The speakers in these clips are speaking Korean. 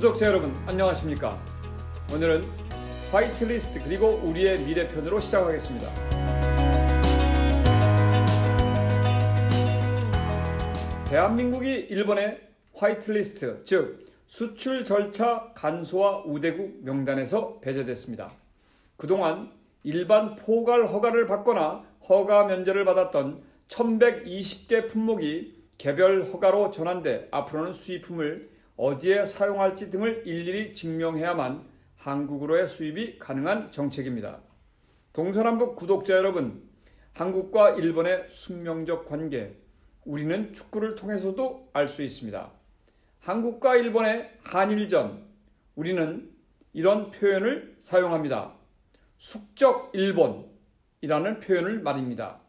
구독자 여러분 안녕하십니까? 오늘은 화이트리스트 그리고 우리의 미래편으로 시작하겠습니다. 대한민국이 일본의 화이트리스트 즉 수출 절차 간소화 우대국 명단에서 배제됐습니다. 그동안 일반 포괄 허가를 받거나 허가 면제를 받았던 1120개 품목이 개별 허가로 전환돼 앞으로는 수입품을 어디에 사용할지 등을 일일이 증명해야만 한국으로의 수입이 가능한 정책입니다. 동서남북 구독자 여러분, 한국과 일본의 숙명적 관계, 우리는 축구를 통해서도 알 수 있습니다. 한국과 일본의 한일전, 우리는 이런 표현을 사용합니다. 숙적 일본이라는 표현을 말입니다.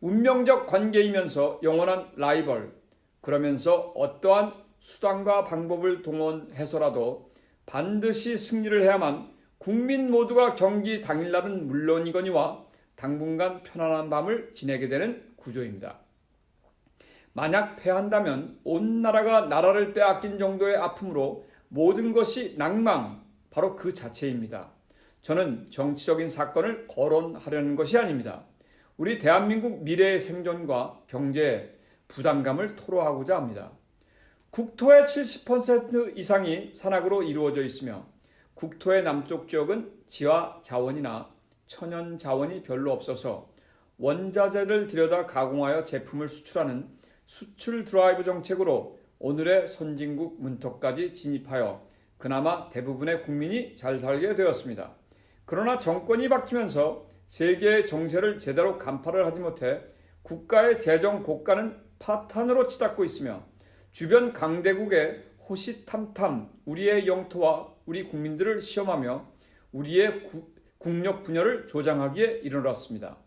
운명적 관계이면서 영원한 라이벌, 그러면서 어떠한 수단과 방법을 동원해서라도 반드시 승리를 해야만 국민 모두가 경기 당일날은 물론이거니와 당분간 편안한 밤을 지내게 되는 구조입니다. 만약 패한다면 온 나라가 나라를 빼앗긴 정도의 아픔으로 모든 것이 낭망, 바로 그 자체입니다. 저는 정치적인 사건을 거론하려는 것이 아닙니다. 우리 대한민국 미래의 생존과 경제에 부담감을 토로하고자 합니다. 국토의 70% 이상이 산악으로 이루어져 있으며 국토의 남쪽 지역은 지하 자원이나 천연 자원이 별로 없어서 원자재를 들여다 가공하여 제품을 수출하는 수출 드라이브 정책으로 오늘의 선진국 문턱까지 진입하여 그나마 대부분의 국민이 잘 살게 되었습니다. 그러나 정권이 바뀌면서 세계의 정세를 제대로 간파를 하지 못해 국가의 재정 국가는 파탄으로 치닫고 있으며 주변 강대국의 호시탐탐 우리의 영토와 우리 국민들을 시험하며 우리의 구, 국력 분열을 조장하기에 이르렀습니다.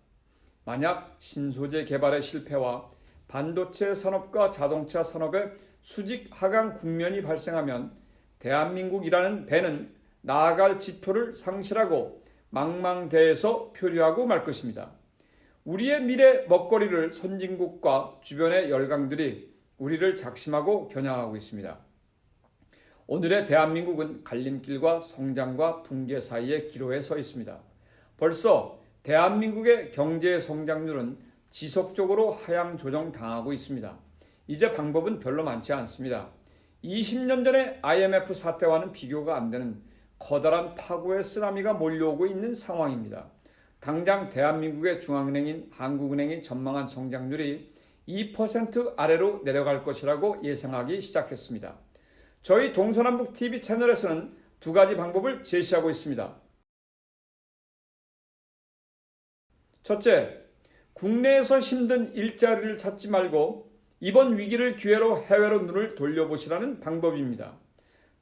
만약 신소재 개발의 실패와 반도체 산업과 자동차 산업의 수직 하강 국면이 발생하면 대한민국이라는 배는 나아갈 지표를 상실하고 망망대해서 표류하고 말 것입니다. 우리의 미래 먹거리를 선진국과 주변의 열강들이 우리를 작심하고 겨냥하고 있습니다. 오늘의 대한민국은 갈림길과 성장과 붕괴 사이의 기로에 서 있습니다. 벌써 대한민국의 경제 성장률은 지속적으로 하향 조정 당하고 있습니다. 이제 방법은 별로 많지 않습니다. 20년 전의 IMF 사태와는 비교가 안 되는 커다란 파고의 쓰나미가 몰려오고 있는 상황입니다. 당장 대한민국의 중앙은행인 한국은행이 전망한 성장률이 2% 아래로 내려갈 것이라고 예상하기 시작했습니다. 저희 동서남북 TV 채널에서는 두 가지 방법을 제시하고 있습니다. 첫째, 국내에서 힘든 일자리를 찾지 말고 이번 위기를 기회로 해외로 눈을 돌려보시라는 방법입니다.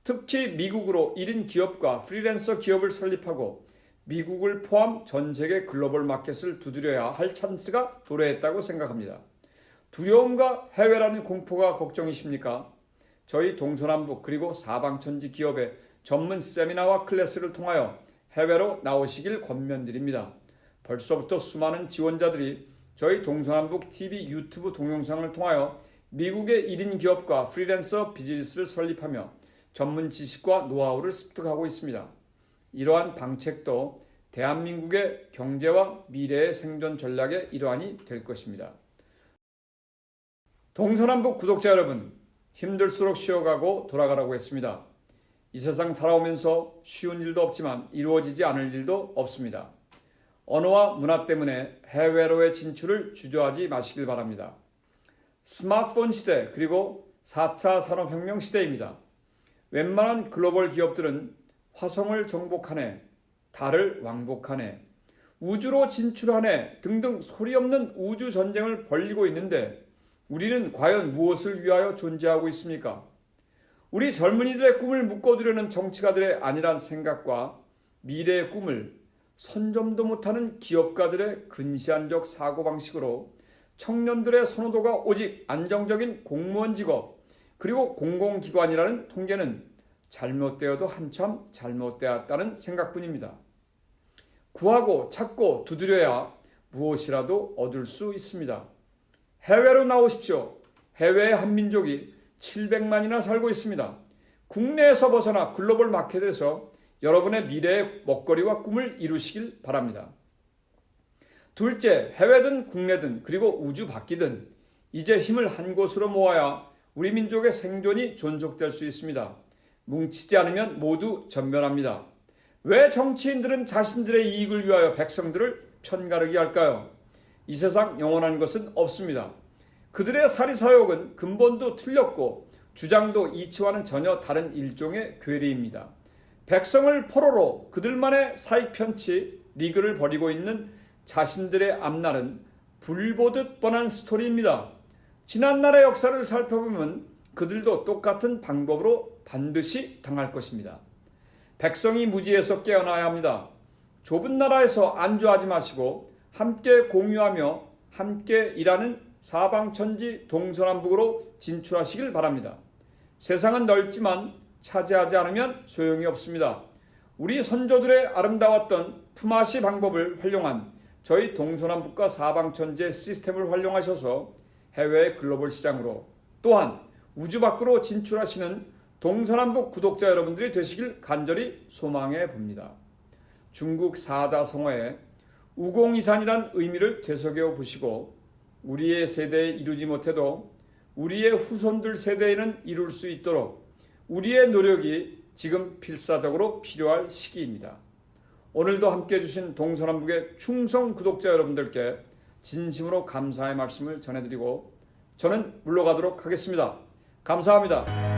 특히 미국으로 1인 기업과 프리랜서 기업을 설립하고 미국을 포함 전 세계 글로벌 마켓을 두드려야 할 찬스가 도래했다고 생각합니다. 두려움과 해외라는 공포가 걱정이십니까? 저희 동서남북 그리고 사방천지 기업의 전문 세미나와 클래스를 통하여 해외로 나오시길 권면드립니다. 벌써부터 수많은 지원자들이 저희 동서남북 TV 유튜브 동영상을 통하여 미국의 1인 기업과 프리랜서 비즈니스를 설립하며 전문 지식과 노하우를 습득하고 있습니다. 이러한 방책도 대한민국의 경제와 미래의 생존 전략의 일환이 될 것입니다. 동서남북 구독자 여러분, 힘들수록 쉬어가고 돌아가라고 했습니다. 이 세상 살아오면서 쉬운 일도 없지만 이루어지지 않을 일도 없습니다. 언어와 문화 때문에 해외로의 진출을 주저하지 마시길 바랍니다. 스마트폰 시대 그리고 4차 산업혁명 시대입니다. 웬만한 글로벌 기업들은 화성을 정복하네, 달을 왕복하네, 우주로 진출하네 등등 소리 없는 우주 전쟁을 벌리고 있는데 우리는 과연 무엇을 위하여 존재하고 있습니까? 우리 젊은이들의 꿈을 묶어두려는 정치가들의 아니란 생각과 미래의 꿈을 선점도 못하는 기업가들의 근시안적 사고방식으로 청년들의 선호도가 오직 안정적인 공무원 직업 그리고 공공기관이라는 통계는 잘못되어도 한참 잘못되었다는 생각뿐입니다. 구하고 찾고 두드려야 무엇이라도 얻을 수 있습니다. 해외로 나오십시오. 해외의 한민족이 700만이나 살고 있습니다. 국내에서 벗어나 글로벌 마켓에서 여러분의 미래의 먹거리와 꿈을 이루시길 바랍니다. 둘째, 해외든 국내든 그리고 우주 밖이든 이제 힘을 한 곳으로 모아야 우리 민족의 생존이 존속될 수 있습니다. 뭉치지 않으면 모두 전멸합니다. 왜 정치인들은 자신들의 이익을 위하여 백성들을 편가르기 할까요? 이 세상 영원한 것은 없습니다. 그들의 사리사욕은 근본도 틀렸고 주장도 이치와는 전혀 다른 일종의 괴리입니다. 백성을 포로로 그들만의 사익 편치 리그를 벌이고 있는 자신들의 앞날은 불보듯 뻔한 스토리입니다. 지난날의 역사를 살펴보면 그들도 똑같은 방법으로 반드시 당할 것입니다. 백성이 무지에서 깨어나야 합니다. 좁은 나라에서 안주하지 마시고 함께 공유하며 함께 일하는 사방천지 동서남북으로 진출하시길 바랍니다. 세상은 넓지만 차지하지 않으면 소용이 없습니다. 우리 선조들의 아름다웠던 품앗이 방법을 활용한 저희 동서남북과 사방천지의 시스템을 활용하셔서 해외 글로벌 시장으로 또한 우주 밖으로 진출하시는 동서남북 구독자 여러분들이 되시길 간절히 소망해 봅니다. 중국 사자성어에 우공이산이란 의미를 되새겨 보시고 우리의 세대에 이루지 못해도 우리의 후손들 세대에는 이룰 수 있도록 우리의 노력이 지금 필사적으로 필요할 시기입니다. 오늘도 함께 해주신 동서남북의 충성 구독자 여러분들께 진심으로 감사의 말씀을 전해드리고 저는 물러가도록 하겠습니다. 감사합니다.